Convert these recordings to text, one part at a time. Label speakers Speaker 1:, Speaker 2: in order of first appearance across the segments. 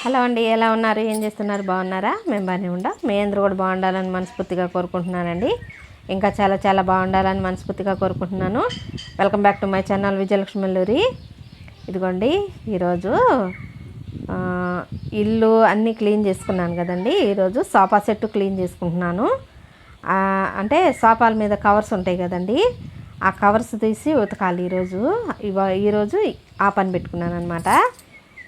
Speaker 1: Hello అండి ఎలా ఉన్నారు? ఏం చేస్తున్నారు? బాగున్నారా? మేము బాగానే ఉండా. మీ అందరూ కూడా బాగుండాలని మనస్ఫూర్తిగా కోరుకుంటున్నానండి. ఇంకా చాలా చాలా బాగుండాలని మనస్ఫూర్తిగా కోరుకుంటున్నాను. Welcome back to my channel విజయలక్ష్మల్లూరి ఇదిగోండి ఈరోజు ఇల్లు అన్నీ క్లీన్ చేసుకున్నాను కదండి. ఈరోజు సోఫా సెట్ క్లీన్ చేసుకుంటున్నాను. అంటే సోఫాల మీద కవర్స్ ఉంటాయి కదండి. ఆ కవర్స్ తీసి ఉతకాలి ఈరోజు. ఇవ ఈరోజు ఆ పని పెట్టుకున్నాను అనమాట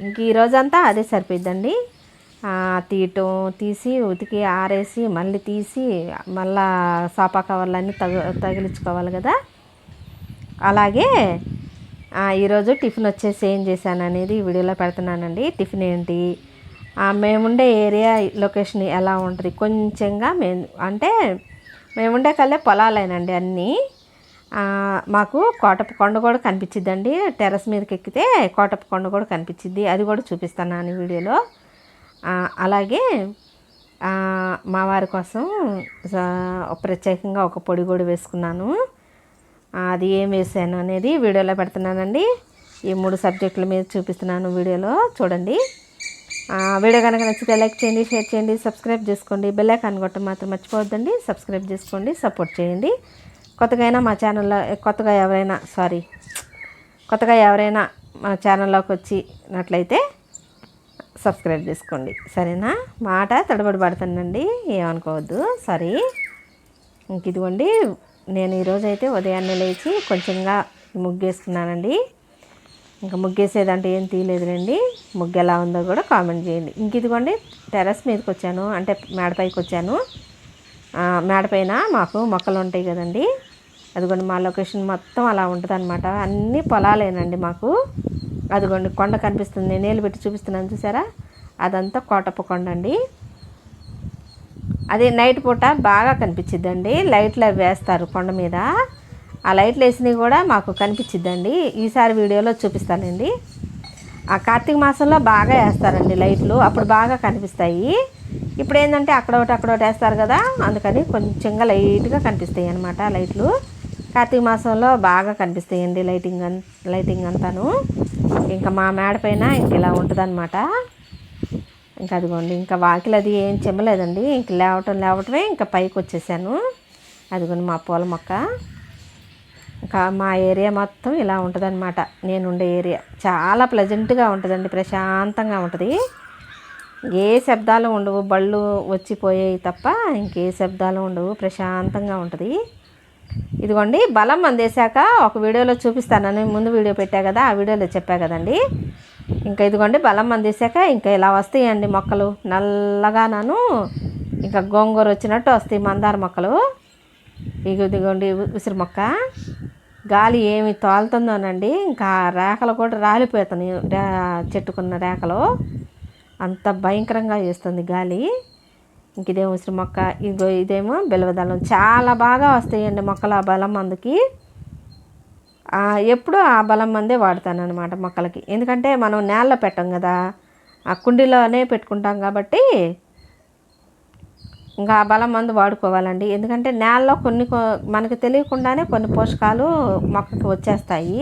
Speaker 1: ఇంక ఈరోజంతా అదే సరిపోయిద్దండి. తీయటం తీసి ఉతికి ఆరేసి మళ్ళీ తీసి మళ్ళా సోఫా కవర్లన్నీ తగు తగిలించుకోవాలి కదా. అలాగే ఈరోజు టిఫిన్ వచ్చేసి ఏం చేశాను అనేది వీడియోలో పెడుతున్నానండి. టిఫిన్ ఏంటి? మేముండే ఏరియా లొకేషన్ ఎలా ఉంటుంది? కొంచెంగా మేము అంటే మేముండే కల్లే పొలాలేనండి అన్నీ. మాకు కోటప్ప కొండ కూడా కనిపించిద్దండి. టెర్రస్ మీదకి ఎక్కితే కోటప్ప కొండ కూడా కనిపించిద్ది. అది కూడా చూపిస్తాను ఈ వీడియోలో. అలాగే మా వారి కోసం ప్రత్యేకంగా ఒక పొడి కూడా వేసుకున్నాను. అది ఏం వేసాను అనేది వీడియోలో పెడుతున్నానండి. ఈ మూడు సబ్జెక్టుల మీద చూపిస్తున్నాను వీడియోలో. చూడండి. వీడియో కనుక నచ్చితే లైక్ చేయండి షేర్ చేయండి సబ్స్క్రైబ్ చేసుకోండి. బెల్ ఐకాన్ కొట్టడం మాత్రం మర్చిపోవద్దండి. సబ్స్క్రైబ్ చేసుకోండి సపోర్ట్ చేయండి. కొత్తగా అయినా మా ఛానల్లో కొత్తగా ఎవరైనా సారీ కొత్తగా ఎవరైనా మా ఛానల్లోకి వచ్చినట్లయితే సబ్స్క్రైబ్ చేసుకోండి. సరేనా? మాట తడబడి పడుతుందండి ఏమనుకోవద్దు సారీ. ఇంక ఇదిగోండి నేను ఈరోజు అయితే ఉదయాన్నే లేచి కొంచెంగా ముగ్గేసుకున్నానండి. ఇంకా ముగ్గేసేదంటే ఏం తీయలేదులేండి ముగ్గు ఎలా ఉందో కూడా కామెంట్ చేయండి. ఇంక ఇదిగోండి టెర్రస్ మీదకి వచ్చాను అంటే మేడపైకి వచ్చాను. మేడపైన మాకు మొక్కలు ఉంటాయి కదండీ అదిగోండి మా లొకేషన్ మొత్తం అలా ఉంటుంది అనమాట అన్నీ పొలాలేనండి మాకు. అదిగోండి కొండ కనిపిస్తుంది. నేలు పెట్టి చూపిస్తున్నాను చూసారా? అదంతా కోటప్ప కొండ అండి అది నైట్ పూట బాగా కనిపించిద్దండి లైట్లు అవి వేస్తారు కొండ మీద. ఆ లైట్లు వేసినవి కూడా మాకు కనిపించిద్దండి ఈసారి వీడియోలో చూపిస్తానండి. ఆ కార్తీక మాసంలో బాగా వేస్తారండి లైట్లు. అప్పుడు బాగా కనిపిస్తాయి. ఇప్పుడు ఏంటంటే అక్కడ ఒకటి అక్కడ ఒకటి వేస్తారు కదా అందుకని కొంచెంగా లైట్గా కనిపిస్తాయి అనమాట లైట్లు. కార్తీక మాసంలో బాగా కనిపిస్తాయండి లైటింగ్ అన్ లైటింగ్ అంతాను. ఇంకా మా మేడ పైన ఇంక ఇలా ఉంటుంది ఇంకా అదిగోండి ఇంకా వాకిలి అది ఏం చెమ్మలేదండి. ఇంక లేవటం లేవటమే ఇంకా పైకి వచ్చేసాను. అదిగోండి మా పూల మొక్క. ఇంకా మా ఏరియా మొత్తం ఇలా ఉంటుందన్నమాట. నేను ఉండే ఏరియా చాలా ప్లెజెంట్గా ఉంటుందండి ప్రశాంతంగా ఉంటుంది. ఏ శబ్దాలు ఉండవు బళ్ళు వచ్చిపోయాయి తప్ప ఇంకే శబ్దాలు ఉండవు ప్రశాంతంగా ఉంటుంది. ఇదిగోండి బలం అందేశాక ఒక వీడియోలో చూపిస్తానని ముందు వీడియో పెట్టా కదా ఆ వీడియోలో చెప్పా కదండి. ఇంకా ఇదిగోండి బలం అందేశాక ఇంకా ఇలా వస్తాయండి మొక్కలు. నల్లగా నాను ఇంకా గోంగూర వచ్చినట్టు వస్తాయి మందార మొక్కలు. ఇక ఇదిగోండి ఉసిరి మొక్క. గాలి ఏమి తోలుతుందోనండి ఇంకా రేఖలు కూడా రాలిపోతున్నాయి. చెట్టుకున్న రేఖలు. అంత భయంకరంగా చేస్తుంది గాలి. ఇంక ఇదేమో ఉసిరి మొక్క ఇగో ఇదేమో బిలవదళం చాలా బాగా వస్తాయండి మొక్కలు ఆ బలం మందుకి. ఎప్పుడూ ఆ బలం మందే వాడతాను అనమాట మొక్కలకి. ఎందుకంటే మనం నేలలో పెట్టం కదా ఆ కుండీలోనే పెట్టుకుంటాం కాబట్టి ఇంకా ఆ బలం మందు వాడుకోవాలండి. ఎందుకంటే నేలలో కొన్ని మనకు తెలియకుండానే కొన్ని పోషకాలు మొక్కకి వచ్చేస్తాయి.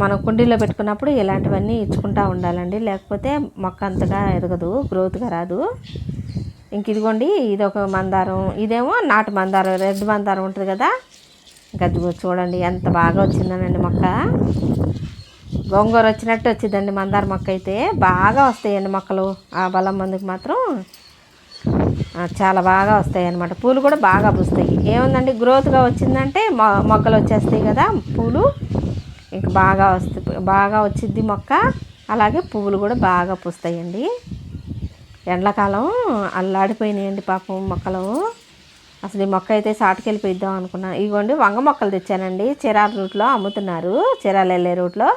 Speaker 1: మనం కుండీలో పెట్టుకున్నప్పుడు ఇలాంటివన్నీ ఇచ్చుకుంటూ ఉండాలండి. లేకపోతే మొక్క అంతగా ఎదగదు గ్రోత్గా రాదు. ఇంక ఇదిగోండి ఇది ఒక మందారం ఇదేమో నాటు మందారం రెడ్ మందారం ఉంటుంది కదా. ఇంకా చూడండి ఎంత బాగా వచ్చిందనండి మొక్క. గోంగూర వచ్చినట్టు వచ్చిందండి మందార మొక్క అయితే. బాగా వస్తాయండి మొక్కలు ఆ బలం మందుకు మాత్రం. చాలా బాగా వస్తాయి అన్నమాట పూలు కూడా బాగా పూస్తాయి. ఏముందండి గ్రోత్గా వచ్చిందంటే మొ మొగ్గలు వచ్చేస్తాయి కదా పూలు. ఇంకా బాగా వస్తాయి బాగా వచ్చింది మొక్క. అలాగే పువ్వులు కూడా బాగా పూస్తాయండి. ఎండాకాలం అల్లాడిపోయినాయండి పాపం మొక్కలు. అసలు ఈ మొక్క అయితే సాటుకెళ్ళిపోయిద్దాం అనుకున్నాను ఇగోండి వంగ మొక్కలు తెచ్చానండి. చీరాల రూట్లో అమ్ముతున్నారు. చీరాల వెళ్ళే రూట్లో.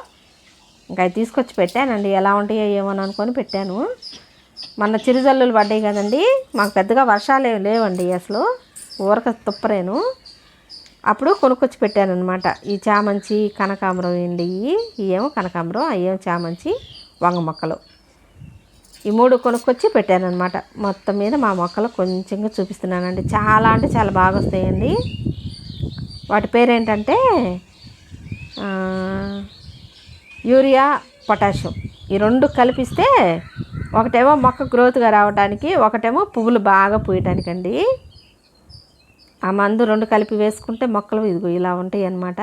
Speaker 1: ఇంకా తీసుకొచ్చి పెట్టానండి. ఎలా ఉంటాయో ఏమో అని అనుకొని పెట్టాను. మొన్న చిరుజల్లులు పడ్డాయి కదండి. మాకు పెద్దగా వర్షాలు ఏమి లేవండి అసలు. ఊరక తుప్పరేను. అప్పుడు కొనుక్కొచ్చి పెట్టాను అనమాట ఈ చామంచి కనకాంబరం అండి ఇవేమో కనకాంబరం అవేమో చామంచి వంగ మొక్కలు. ఈ మూడు కొనుక్కొచ్చి పెట్టాను అనమాట మొత్తం మీద మా మొక్కలు కొంచెంగా చూపిస్తున్నానండి. చాలా అంటే చాలా బాగా వస్తాయండి. వాటి పేరేంటంటే యూరియా పొటాషియం. ఈ రెండు కలిపిస్తే ఒకటేమో మొక్క గ్రోత్గా రావడానికి ఒకటేమో పువ్వులు బాగా పూయటానికండి. ఆ మందు రెండు కలిపి వేసుకుంటే మొక్కలు ఇదిగో ఇలా ఉంటాయి అన్నమాట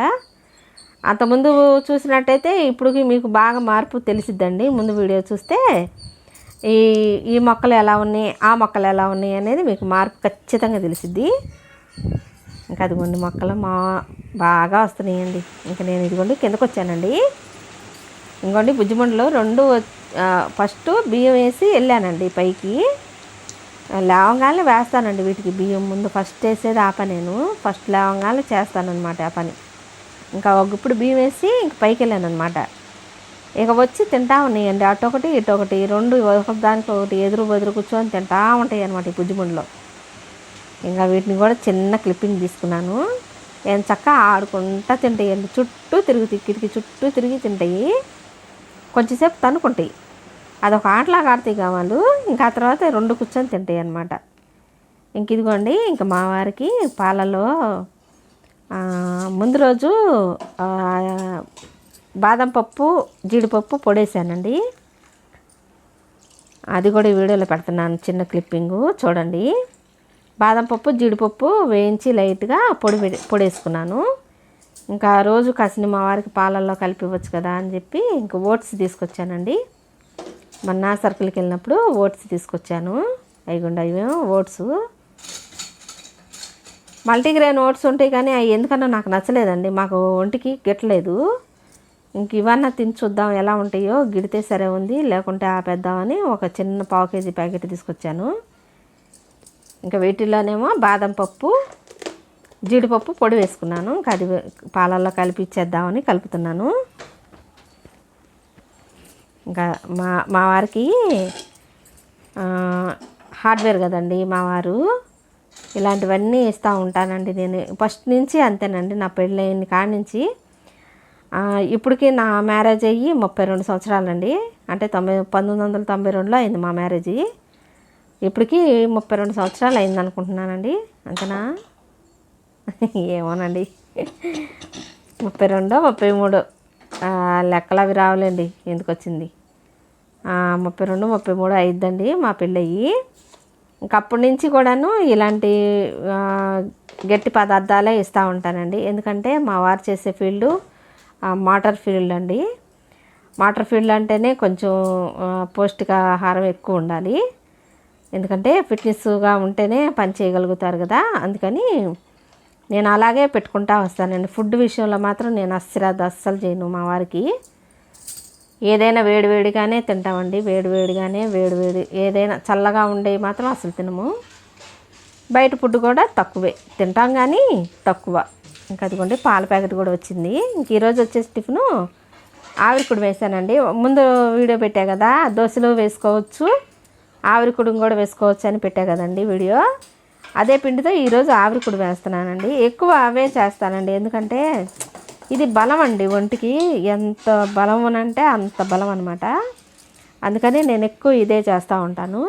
Speaker 1: అంతకుముందు చూసినట్టయితే ఇప్పుడు మీకు బాగా మార్పు తెలిసిద్దండి. ముందు వీడియో చూస్తే ఈ ఈ మొక్కలు ఎలా ఉన్నాయి ఆ మొక్కలు ఎలా ఉన్నాయి అనేది మీకు మార్పు ఖచ్చితంగా తెలిసిద్ది. ఇంకా అదిగోండి మొక్కలు మా బాగా వస్తున్నాయండి. ఇంకా నేను ఇదిగోండి కిందకు వచ్చానండి. ఇంకోండి బుజ్జిమండలో రెండు ఫస్ట్ బియ్యం వేసి వెళ్ళానండి పైకి. లేవంగానే వేస్తానండి వీటికి బియ్యం. ముందు ఫస్ట్ వేసేది ఆ పని నేను. ఫస్ట్ లేవంగానే చేస్తానన్నమాట ఆ పని. ఇంకా ఒక ఇప్పుడు బియ్యం వేసి ఇంక పైకి వెళ్ళాను అనమాట ఇక వచ్చి తింటా ఉన్నాయండి. అటు ఒకటి ఇటు ఒకటి. రెండు ఒక దానికి ఒకటి ఎదురు బెదురు కూర్చొని తింటా ఉంటాయి అనమాట ఈ బుజ్జిమండలో ఇంకా వీటిని కూడా చిన్న క్లిప్పింగ్ తీసుకున్నాను. నేను చక్కగా ఆడుకుంటా తింటాయండి. చుట్టూ తిరుగుతాయి కిటికీ చుట్టూ తిరిగి తింటాయి. కొంచెంసేపు తనుకుంటాయి అదొక ఆటలాగా ఆడతాయి కావాలి ఇంకా ఆ తర్వాత రెండు కూర్చొని తింటాయి అనమాట ఇంక ఇదిగోండి ఇంకా మా వారికి పాలలో ముందు రోజు బాదం పప్పు జీడిపప్పు పొడేసానండి. అది కూడా వీడియోలో పెడుతున్నాను చిన్న క్లిప్పింగు. చూడండి. బాదం పప్పు జీడిపప్పు వేయించి లైట్గా పొడి పొడేసుకున్నాను. ఇంకా రోజు కాసిన మా వారికి పాలల్లో కలిపి ఇవ్వచ్చు కదా అని చెప్పి ఇంక ఓట్స్ తీసుకొచ్చానండి. మొన్న సర్కిల్కి వెళ్ళినప్పుడు ఓట్స్ తీసుకొచ్చాను. అయిగుండా ఓట్స్. మల్టీగ్రెయిన్ ఓట్స్ ఉంటాయి కానీ అవి ఎందుకన్నా నాకు నచ్చలేదండి. మాకు ఒంటికి గిట్టలేదు. ఇంక ఇవన్నీ తిని చూద్దాం ఎలా ఉంటాయో గిడితే సరే ఉంది లేకుంటే ఆపేద్దామని ఒక చిన్న పావు కేజీ ప్యాకెట్ తీసుకొచ్చాను. ఇంకా వీటిలోనేమో బాదం పప్పు జీడిపప్పు పొడి వేసుకున్నాను. ఇంకా అది పాలల్లో కలిపి ఇచ్చేద్దామని కలుపుతున్నాను. ఇంకా మా మా వారికి హార్డ్వేర్ కదండి మా వారు. ఇలాంటివన్నీ ఇస్తూ ఉంటానండి నేను. ఫస్ట్ నుంచి అంతేనండి నా పెళ్ళైన కాడ నుంచి. ఇప్పటికి నా మ్యారేజ్ అయ్యి ముప్పై రెండు సంవత్సరాలండి. అంటే తొంభై పంతొమ్మిది వందల తొంభై రెండులో అయింది మా మ్యారేజ్ ఇప్పటికి ముప్పై రెండు సంవత్సరాలు అయింది అనుకుంటున్నానండి. అంతేనా? ఏమోనండి. ముప్పై రెండో ముప్పై మూడు లెక్కలు అవి రావులేండి. ఎందుకు వచ్చింది? ముప్పై రెండు ముప్పై మూడు అయిద్దండి మా పెళ్ళయ్యి. ఇంకప్పటి నుంచి కూడాను ఇలాంటి గట్టి పదార్థాలే ఇస్తూ ఉంటానండి. ఎందుకంటే మా వారు చేసే ఫీల్డు మాటర్ ఫీల్డ్ అండి. మాటర్ ఫీల్డ్ అంటేనే కొంచెం పౌష్టికాహారం ఎక్కువ ఉండాలి. ఎందుకంటే ఫిట్నెస్గా ఉంటేనే పని చేయగలుగుతారు కదా. అందుకని నేను అలాగే పెట్టుకుంటా వస్తానండి. ఫుడ్ విషయంలో మాత్రం నేను అస్సలు అస్సలు చేయను మా వారికి. ఏదైనా వేడివేడిగానే తింటామండి. వేడివేడిగానే వేడివేడి ఏదైనా చల్లగా ఉండేవి మాత్రం అసలు తినము. బయట ఫుడ్ కూడా తక్కువే. తింటాం కానీ తక్కువ. ఇంకా అదిగోండి పాల ప్యాకెట్ కూడా వచ్చింది. ఇంక ఈరోజు వచ్చేసి టిఫిను ఆవిరికుడు వేసానండి. ముందు వీడియో పెట్టా కదా దోశలో వేసుకోవచ్చు ఆవిరికుడు కూడా వేసుకోవచ్చు అని పెట్టా కదండి వీడియో. అదే పిండితో ఈరోజు ఆవిరికుడు వేస్తున్నానండి. ఎక్కువ అవే చేస్తానండి ఎందుకంటే ఇది బలం అండి ఒంటికి. ఎంత బలం అంటే అంత బలం అనమాట అందుకని నేను ఎక్కువ ఇదే చేస్తూ ఉంటాను.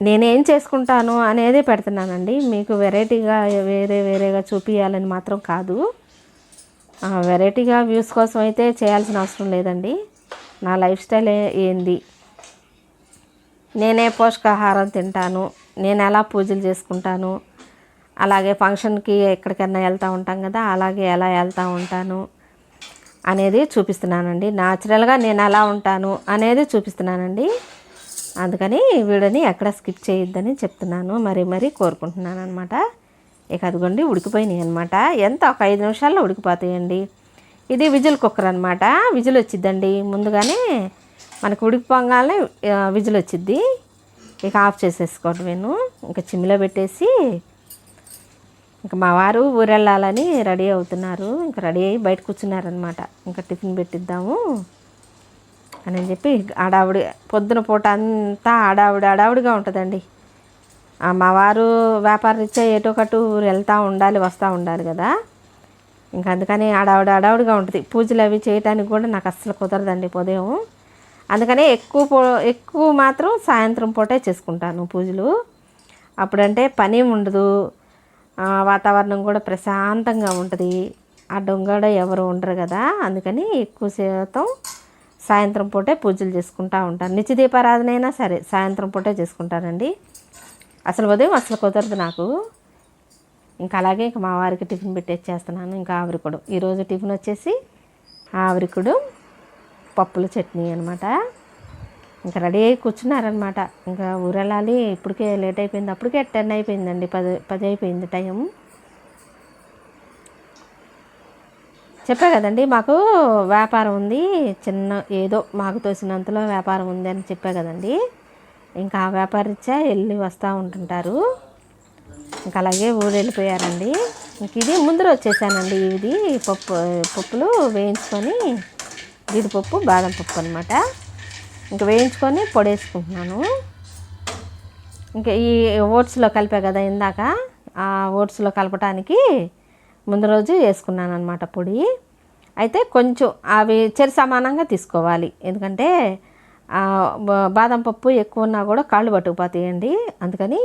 Speaker 1: నేనేం చేసుకుంటాను అనేది పెడుతున్నానండి. మీకు వెరైటీగా వేరే వేరేగా చూపించాలని మాత్రం కాదు. వెరైటీగా వ్యూస్ కోసం అయితే చేయాల్సిన అవసరం లేదండి. నా లైఫ్ స్టైల్ ఏంది? నేనే పోషకాహారం తింటాను. నేను ఎలా పూజలు చేసుకుంటాను? అలాగే ఫంక్షన్కి ఎక్కడికైనా వెళ్తూ ఉంటాం కదా అలాగే ఎలా వెళ్తూ ఉంటాను అనేది చూపిస్తున్నానండి. న్యాచురల్గా నేను ఎలా ఉంటాను అనేది చూపిస్తున్నానండి. అందుకని ఈ వీడియోని ఎక్కడ స్కిప్ చేయొద్దని చెప్తున్నాను మరి మరీ కోరుకుంటున్నాను అనమాట ఇక అదిగోండి ఉడికిపోయినాయి అనమాట ఎంత? ఒక ఐదు నిమిషాల్లో ఉడికిపోతాయండి. ఇది విజిల్ కుక్కర్ అనమాట విజిల్ వచ్చిద్దండి. ముందుగానే మనకు ఉడికిపోగానే విజిల్ వచ్చిద్ది. ఇక ఆఫ్ చేసేసుకోవడం నేను. ఇంకా చిమ్మిలో పెట్టేసి ఇంకా మా వారు ఊరెళ్ళాలని రెడీ అవుతున్నారు. ఇంకా రెడీ అయ్యి బయట కూర్చున్నారనమాట ఇంకా టిఫిన్ పెట్టిద్దాము. అని చెప్పి ఆడావిడి పొద్దున పూట అంతా ఆడావిడి ఆడావిడిగా ఉంటుందండి. మా వారు వ్యాపార రీత్యా ఏటో కట్టు ఊరు వెళ్తూ ఉండాలి వస్తూ ఉండాలి కదా. ఇంకా అందుకని ఆడావిడ ఆడావిడిగా ఉంటుంది. పూజలు అవి చేయటానికి కూడా నాకు అస్సలు కుదరదండి ఉదయం. అందుకనే ఎక్కువ ఎక్కువ మాత్రం సాయంత్రం పూటే చేసుకుంటాను పూజలు. అప్పుడంటే పని ఉండదు. వాతావరణం కూడా ప్రశాంతంగా ఉంటుంది. ఆ డొంగడ ఎవరు ఉండరు కదా. అందుకని ఎక్కువ శాతం సాయంత్రం పూటే పూజలు చేసుకుంటూ ఉంటాను. నిత్య దీపారాధన అయినా సరే సాయంత్రం పూటే చేసుకుంటానండి. అసలు ఉదయం అసలు కుదరదు నాకు. ఇంకా అలాగే ఇంకా మా వారికి టిఫిన్ పెట్టేచ్చేస్తున్నాను ఇంకా ఆవిరికుడు. ఈరోజు టిఫిన్ వచ్చేసి ఆవిరికుడు పప్పుల చట్నీ అనమాట ఇంకా రెడీ అయ్యి కూర్చున్నారనమాట ఇంకా ఊరెళ్ళాలి ఇప్పటికే లేట్ అయిపోయింది అప్పటికే టెన్ అయిపోయిందండి పది పది అయిపోయింది టైం చెప్పా కదండి మాకు వ్యాపారం ఉంది చిన్న ఏదో మాకు తోసినంతలో వ్యాపారం ఉంది అని చెప్పా కదండి. ఇంకా ఆ వ్యాపారీత్యా వెళ్ళి వస్తూ ఉంటుంటారు. ఇంకా అలాగే ఊరు వెళ్ళిపోయారండి. ఇంక ఇది ముందర వచ్చేసానండి ఇది పప్పు పప్పులు వేయించుకొని జీడిపప్పు బాదం పప్పు అనమాట ఇంకా వేయించుకొని పొడేసుకుంటున్నాను. ఇంకా ఈ ఓట్స్లో కలిపా కదా ఇందాక ఆ ఓట్స్లో కలపటానికి ముందు రోజు వేసుకున్నాను అనమాట పొడి. అయితే కొంచెం అవి చెరి సమానంగా తీసుకోవాలి. ఎందుకంటే బాదం పప్పు ఎక్కువ ఉన్నా కూడా కాళ్ళు పట్టుకుపోతాయండి. అందుకని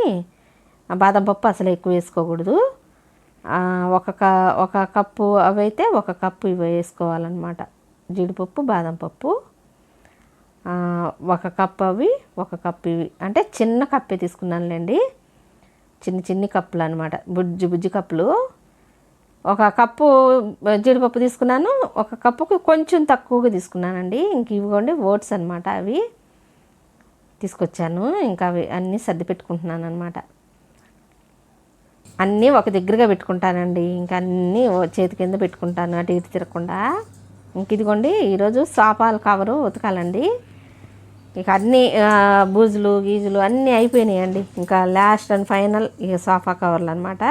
Speaker 1: బాదం పప్పు అసలు ఎక్కువ వేసుకోకూడదు. ఒక క ఒక కప్పు అవి అయితే ఒక కప్పు ఇవి వేసుకోవాలన్నమాట. జీడిపప్పు బాదం పప్పు ఒక కప్పు అవి ఒక కప్పు ఇవి. అంటే చిన్న కప్పే తీసుకున్నానులేండి. చిన్న చిన్ని కప్పులు అనమాట బుజ్జి బుజ్జి కప్పులు. ఒక కప్పు జీడిపప్పు తీసుకున్నాను. ఒక కప్పుకు కొంచెం తక్కువగా తీసుకున్నానండి. ఇంక ఇవ్వండి ఓట్స్ అనమాట అవి. తీసుకొచ్చాను. ఇంకా అవి అన్నీ సర్ది పెట్టుకుంటున్నాను అనమాట అన్నీ ఒక దగ్గరగా పెట్టుకుంటానండి. ఇంకా అన్నీ ఓ చేతి కింద పెట్టుకుంటాను అటు ఇటు తిరగకుండా. ఇంక ఇదిగోండి ఈరోజు సోఫాల కవరు ఉతకాలండి. ఇక అన్నీ బూజులు గీజులు అన్నీ అయిపోయినాయండి. ఇంకా లాస్ట్ అండ్ ఫైనల్ ఇక సోఫా కవర్లు అనమాట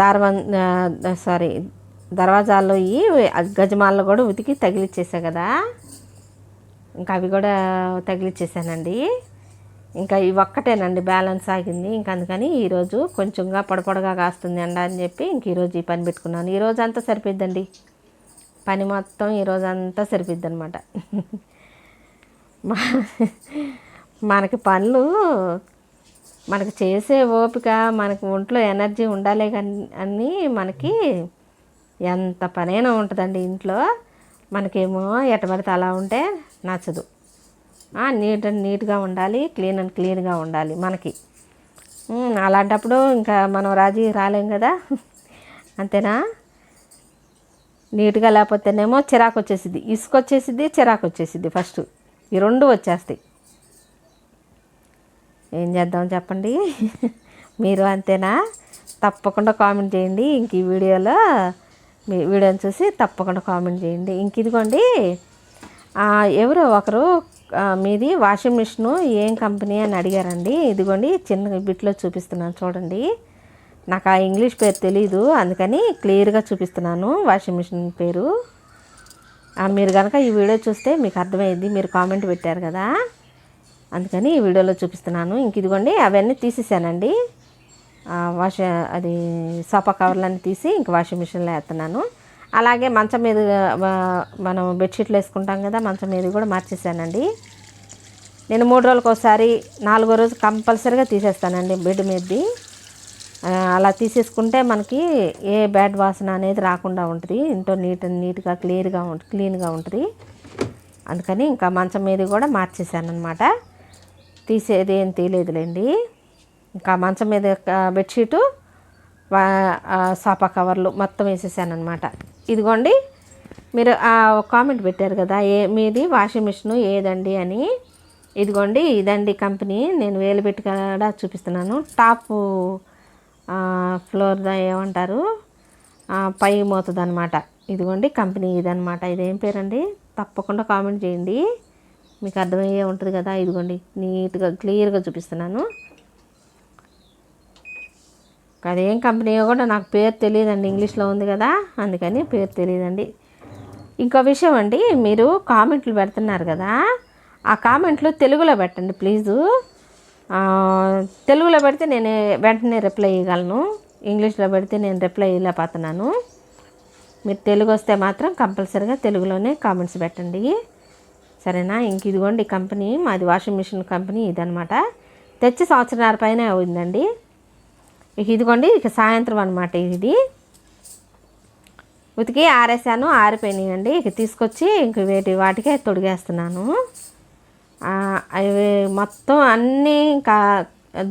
Speaker 1: దార్వన్ సారీ దర్వాజాల్లో ఈ గజమాల్లో కూడా ఉతికి తగిలిచ్చేసా కదా. ఇంకా అవి కూడా తగిలిచ్చేసానండి ఇంకా ఇవి ఒక్కటేనండి బ్యాలెన్స్ ఆగింది. ఇంకా అందుకని ఈరోజు కొంచెంగా పొడపొడగా కాస్తుంది అండి అని చెప్పి ఇంక ఈరోజు ఈ పని పెట్టుకున్నాను. ఈరోజు అంతా సరిపోద్దండి పని మొత్తం ఈరోజు అంతా సరిపోద్ది అనమాట మనకి పనులు మనకి చేసే ఓపిక మనకు ఒంట్లో ఎనర్జీ ఉండాలి కానీ అని మనకి ఎంత పనైనా ఉంటుందండి ఇంట్లో. మనకేమో ఎటబడితే అలా ఉంటే నచ్చదు. నీట్ అండ్ నీట్గా ఉండాలి క్లీన్ అండ్ క్లీన్గా ఉండాలి మనకి. అలాంటప్పుడు ఇంకా మనం రాజీ రాలేం కదా. అంతేనా? నీట్గా లేకపోతేనేమో చిరాకు వచ్చేసిద్ది. ఇసుక వచ్చేసిద్ది చిరాకు వచ్చేసిద్ది ఫస్ట్. ఈ రెండు వచ్చేస్తాయి. ఏం చేద్దాం చెప్పండి? మీరు అంతేనా? తప్పకుండా కామెంట్ చేయండి. ఇంక ఈ వీడియోలో మీ వీడియోని చూసి తప్పకుండా కామెంట్ చేయండి. ఇంక ఇదిగోండి ఎవరో ఒకరు మీది వాషింగ్ మిషను ఏం కంపెనీ అని అడిగారండి. ఇదిగోండి చిన్న బిట్లో చూపిస్తున్నాను చూడండి. నాకు ఆ ఇంగ్లీష్ పేరు తెలీదు అందుకని క్లియర్గా చూపిస్తున్నాను వాషింగ్ మిషన్ పేరు. మీరు కనుక ఈ వీడియో చూస్తే మీకు అర్థమైంది మీరు కామెంట్ పెట్టారు కదా. అందుకని ఈ వీడియోలో చూపిస్తున్నాను. ఇంక ఇదిగోండి అవన్నీ తీసేసానండి. వాష అది సోఫా కవర్లన్నీ తీసి ఇంక వాషింగ్ మిషన్లో వేస్తున్నాను. అలాగే మంచం మీద మనం బెడ్షీట్లు వేసుకుంటాం కదా మంచం మీద కూడా మార్చేసానండి. నేను మూడు రోజులకు ఒకసారి నాలుగో రోజు కంపల్సరీగా తీసేస్తానండి బెడ్ మీదది. అలా తీసేసుకుంటే మనకి ఏ బ్యాడ్ వాసన అనేది రాకుండా ఉంటుంది. ఇంట్లో నీట్ నీట్గా క్లియర్గా ఉంటుంది క్లీన్గా ఉంటుంది. అందుకని ఇంకా మంచం మీద కూడా మార్చేసాను అనమాట తీసేది ఏం తీయలేదులేండి. ఇంకా మంచం మీద బెడ్షీటు సాపా కవర్లు మొత్తం వేసేసాను అనమాట ఇదిగోండి మీరు ఆ కామెంట్ పెట్టారు కదా ఏ మీది వాషింగ్ మిషన్ ఏదండి అని. ఇదిగోండి ఇదండి కంపెనీ నేను వేలు పెట్టి కూడా చూపిస్తున్నాను. టాప్ ఫ్లోర్ ఏమంటారు? పై మోతుంది అనమాట ఇదిగోండి కంపెనీ ఇదనమాట ఇదేం పేరండి? తప్పకుండా కామెంట్ చేయండి. మీకు అర్థమయ్యే ఉంటుంది కదా ఇదిగోండి నీట్గా క్లియర్గా చూపిస్తున్నాను. అదేం కంపెనీయో కూడా నాకు పేరు తెలియదండి ఇంగ్లీష్లో ఉంది కదా అందుకని పేరు తెలియదండి. ఇంకో విషయం అండి మీరు కామెంట్లు పెడుతున్నారు కదా ఆ కామెంట్లు తెలుగులో పెట్టండి ప్లీజు. తెలుగులో పెడితే నేను వెంటనే రిప్లై ఇవ్వగలను ఇంగ్లీష్లో పెడితే నేను రిప్లై ఇవ్వలేకపోతున్నాను. మీరు తెలుగు వస్తే మాత్రం కంపల్సరీగా తెలుగులోనే కామెంట్స్ పెట్టండి. సరేనా? ఇంక ఇదిగోండి కంపెనీ మాది వాషింగ్ మిషన్ కంపెనీ ఇదనమాట తెచ్చి సంవత్సరాల పైన అయిందండి. ఇక ఇదిగోండి ఇక సాయంత్రం అనమాట ఇది. ఉతికి ఆరేసాను ఆరిపోయినాయండి. ఇక తీసుకొచ్చి ఇంక వేటి వాటికే తొడిగేస్తున్నాను. అవి మొత్తం అన్నీ ఇంకా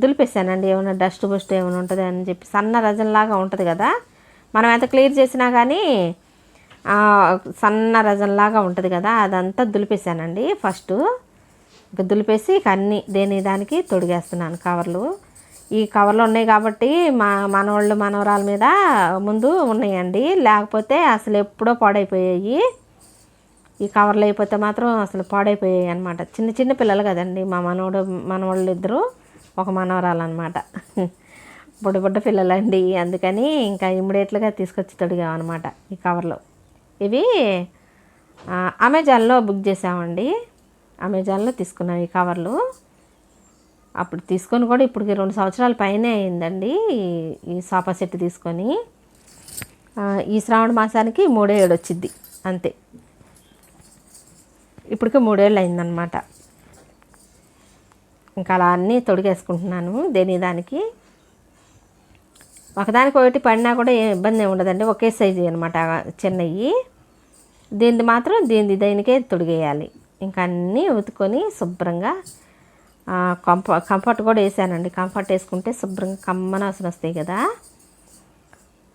Speaker 1: దులిపేసానండి. ఏమైనా డస్ట్ బస్ట్ ఏమైనా ఉంటుంది అని చెప్పి సన్న రజంలాగా ఉంటుంది కదా. మనం ఎంత క్లియర్ చేసినా కానీ సన్న రజంలాగా ఉంటుంది కదా అదంతా దులిపేసానండి. ఫస్ట్ దులిపేసి ఇక అన్ని దేని దానికి తొడిగేస్తున్నాను కవర్లు. ఈ కవర్లు ఉన్నాయి కాబట్టి మా మనవాళ్ళు మనవరాల మీద ముందు ఉన్నాయండి. లేకపోతే అసలు ఎప్పుడో పాడైపోయాయి. ఈ కవర్లు అయిపోతే మాత్రం అసలు పాడైపోయాయి అనమాట చిన్న చిన్న పిల్లలు కదండి మా మనవడు మనవాళ్ళు ఇద్దరు ఒక మనవరాలు అనమాట బుడ్డ బుడ్డ పిల్లలండి. అందుకని ఇంకా ఇమ్మీడియట్గా తీసుకొచ్చి తొడిగామన్నమాట ఈ కవర్లు. ఇవి అమెజాన్లో బుక్ చేసామండి. అమెజాన్లో తీసుకున్నాం ఈ కవర్లు. అప్పుడు తీసుకొని కూడా ఇప్పటికి రెండు సంవత్సరాల పైనే అయిందండి ఈ- సోఫా సెట్ తీసుకొని. ఈ శ్రావణ మాసానికి మూడే ఏడు వచ్చింది అంతే. ఇప్పటికే మూడేళ్ళు అయిందనమాట ఇంకా అలా అన్నీ తొడిగేసుకుంటున్నాను దేని దానికి. ఒకదానికి ఒకటి పడినా కూడా ఏం ఇబ్బంది ఉండదండి. ఒకే సైజు అనమాట చిన్నవి దీనిది మాత్రం దీనిది దేనికే తొడిగేయాలి. ఇంకా అన్నీ ఉతుకొని శుభ్రంగా ఆ, కంఫ కంఫర్ట్ కూడా వేసానండి. కంఫర్ట్ వేసుకుంటే శుభ్రంగా కమ్మన వస్తాయి కదా.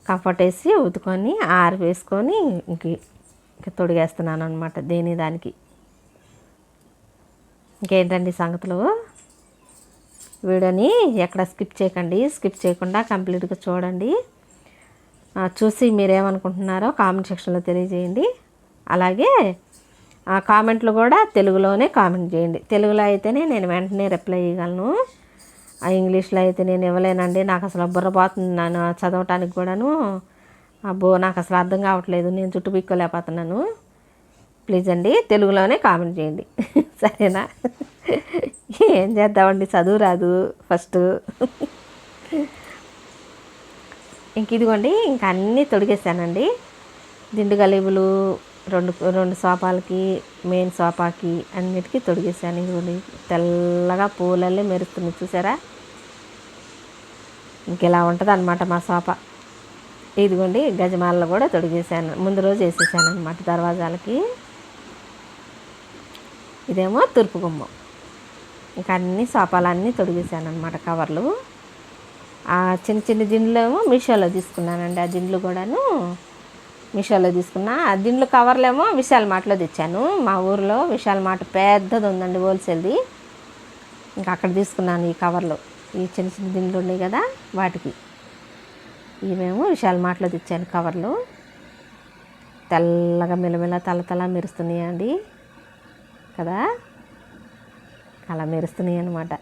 Speaker 1: కంఫర్ట్ వేసి ఉతుకొని ఆరి వేసుకొని ఇంక ఇంక తొడిగేస్తున్నాను అనమాట దేని దానికి. ఇంకేంటండి సంగతులు? వీడియోని ఎక్కడ స్కిప్ చేయకండి. స్కిప్ చేయకుండా కంప్లీట్గా చూడండి. చూసి మీరేమనుకుంటున్నారో కామెంట్ సెక్షన్లో తెలియజేయండి. అలాగే ఆ కామెంట్లు కూడా తెలుగులోనే కామెంట్ చేయండి. తెలుగులో అయితేనే నేను వెంటనే రిప్లై ఇవ్వగలను. ఆ ఇంగ్లీష్లో అయితే నేను ఇవ్వలేనండి. నాకు అసలు బుర్రపోతుంది నన్ను చదవటానికి కూడాను. అబ్బో నాకు అసలు అర్థం కావట్లేదు. నేను చుట్టుపిక్కోలేకపోతున్నాను ప్లీజ్ అండి తెలుగులోనే కామెంట్ చేయండి. సరేనా? ఏం చేద్దామండి? చదువు రాదు. ఫస్ట్ ఇంక ఇదిగోండి ఇంక అన్నీ తొడిగేసానండి. దిండు గలీబులు రెండు రెండు సోఫాలకి మెయిన్ సోఫాకి అన్నిటికీ తొడిగేసాను. ఇదిగోండి తెల్లగా పూలల్లే మెరుస్తుంది చూసారా? ఇంక ఇలా ఉంటుంది అనమాట మా సోఫా ఇదిగోండి గజమాలలో కూడా తొడిగేసాను. ముందు రోజు వేసేసాను అనమాట దర్వాజాలకి. ఇదేమో తూర్పు గుమ్మం. ఇంకా అన్ని సోపాలన్నీ తొడిగేసాను అనమాట కవర్లు. ఆ చిన్న చిన్న దిండ్లు ఏమో మీషోలో తీసుకున్నానండి. ఆ దిండ్లు కూడాను మీషోలో తీసుకున్నా. ఆ దిండ్లు కవర్లేమో విశాల్ మార్ట్లో తెచ్చాను. మా ఊర్లో విశాల్ మార్ట్ పెద్దది ఉందండి హోల్సేల్ది. ఇంకా అక్కడ తీసుకున్నాను ఈ కవర్లు. ఈ చిన్న చిన్న దిండ్లు ఉన్నాయి కదా వాటికి. ఇవేమో విశాల్ మార్ట్లో తెచ్చాను కవర్లు. తెల్లగా మెలమెల తల తల మెరుస్తున్నాయండి కదా. అలా మెరుస్తున్నాయి అనమాట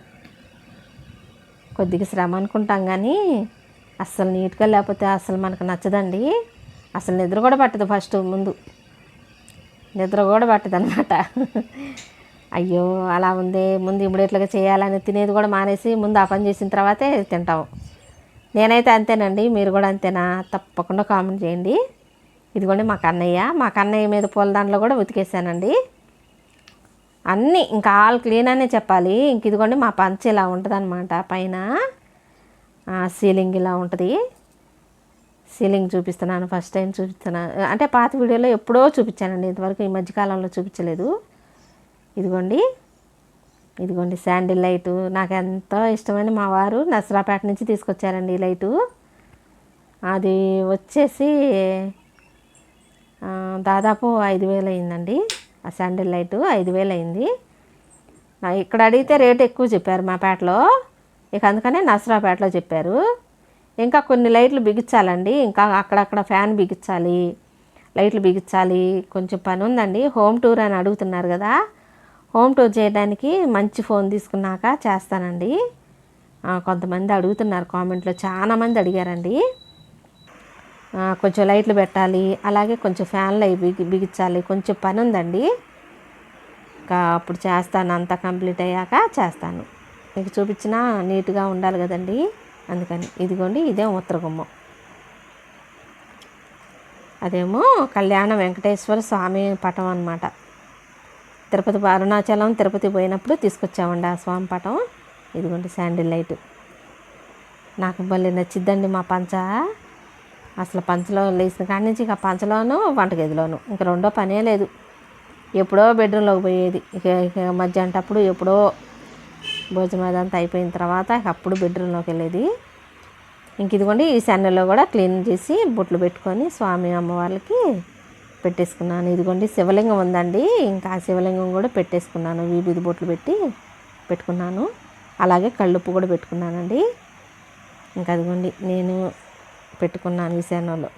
Speaker 1: కొద్దిగా శ్రమ అనుకుంటాం కానీ అస్సలు నీట్గా లేకపోతే అసలు మనకు నచ్చదండి. అసలు నిద్ర కూడా పట్టదు ఫస్ట్ ముందు. నిద్ర కూడా పట్టదు అనమాట అయ్యో అలా ఉంది ముందు ఇమ్మీడియట్గా చేయాలని తినేది కూడా మానేసి ముందు ఆ పని చేసిన తర్వాతే తింటాం. నేనైతే అంతేనండి మీరు కూడా అంతేనా? తప్పకుండా కామెంట్ చేయండి. ఇదిగోండి మా కన్నయ్య. మా కన్నయ్య మీద పూల దాంట్లో కూడా ఉతికేసానండి అన్నీ ఇంకా ఆల్ క్లీన్ అనే చెప్పాలి. ఇంక ఇదిగోండి మా పంచ ఇలా ఉంటుంది పైన సీలింగ్ ఇలా ఉంటుంది. సీలింగ్ చూపిస్తున్నాను ఫస్ట్ టైం చూపిస్తున్నాను అంటే పాత వీడియోలో ఎప్పుడో చూపించానండి ఇంతవరకు ఈ మధ్యకాలంలో చూపించలేదు. ఇదిగోండి ఇదిగోండి శాండిల్ లైటు నాకు ఎంతో ఇష్టమని మా వారు నసరాపేట నుంచి తీసుకొచ్చారండి ఈ లైటు అది వచ్చేసి దాదాపు ఐదు వేలు అయిందండి. ఆ శాండిల్ లైటు ఐదు వేలు అయింది. నా ఇక్కడ అడిగితే రేట్ ఎక్కువ చెప్పారు మా పేటలో. ఇక అందుకనే నసరాపేటలో చెప్పారు. ఇంకా కొన్ని లైట్లు బిగించాలండి. ఇంకా అక్కడక్కడ ఫ్యాన్ బిగించాలి. లైట్లు బిగించాలి. కొంచెం పని ఉందండి. హోమ్ టూర్ అని అడుగుతున్నారు కదా. హోమ్ టూర్ చేయడానికి మంచి ఫోన్ తీసుకున్నాక చేస్తానండి. కొంతమంది అడుగుతున్నారు కామెంట్లో. చాలామంది అడిగారండి. కొంచెం లైట్లు పెట్టాలి. అలాగే కొంచెం ఫ్యాన్లు అవి బిగి బిగించాలి. కొంచెం పని ఉందండి. ఇంకా అప్పుడు చేస్తాను. అంతా కంప్లీట్ అయ్యాక చేస్తాను. మీకు చూపించినా నీట్గా ఉండాలి కదండి. అందుకని ఇదిగోండి ఇదే ఉత్తరగుమ్మం అదేమో కళ్యాణ వెంకటేశ్వర స్వామి పటం అన్నమాట. తిరుపతి అరుణాచలం తిరుపతి పోయినప్పుడు తీసుకొచ్చామండి ఆ స్వామి పటం. ఇదిగోండి శాండిల్ లైట్. నాకు మళ్ళీ నచ్చిద్దండి మా పంచ. అసలు పంచలో లేచిన కాడి నుంచి ఇక పంచలోను వంటగదిలోను. ఇంక రెండో పనే లేదు. ఎప్పుడో బెడ్రూమ్లోకి పోయేది. ఇక ఇక మధ్యాహ్నటప్పుడు ఎప్పుడో భోజనం అదంతా అయిపోయిన తర్వాత ఇక అప్పుడు బెడ్రూమ్లోకి వెళ్ళేది. ఇంక ఇదిగోండి ఈ సన్నలో కూడా క్లీన్ చేసి బొట్లు పెట్టుకొని స్వామి అమ్మవార్లకి పెట్టేసుకున్నాను. ఇదిగోండి శివలింగం ఉందండి. ఇంకా ఆ శివలింగం కూడా పెట్టేసుకున్నాను. వీధి బొట్లు పెట్టి పెట్టుకున్నాను. అలాగే కళ్ళుప్పు కూడా పెట్టుకున్నానండి. ఇంకా అదిగోండి నేను పెట్టుకున్నాను ఈ శనలో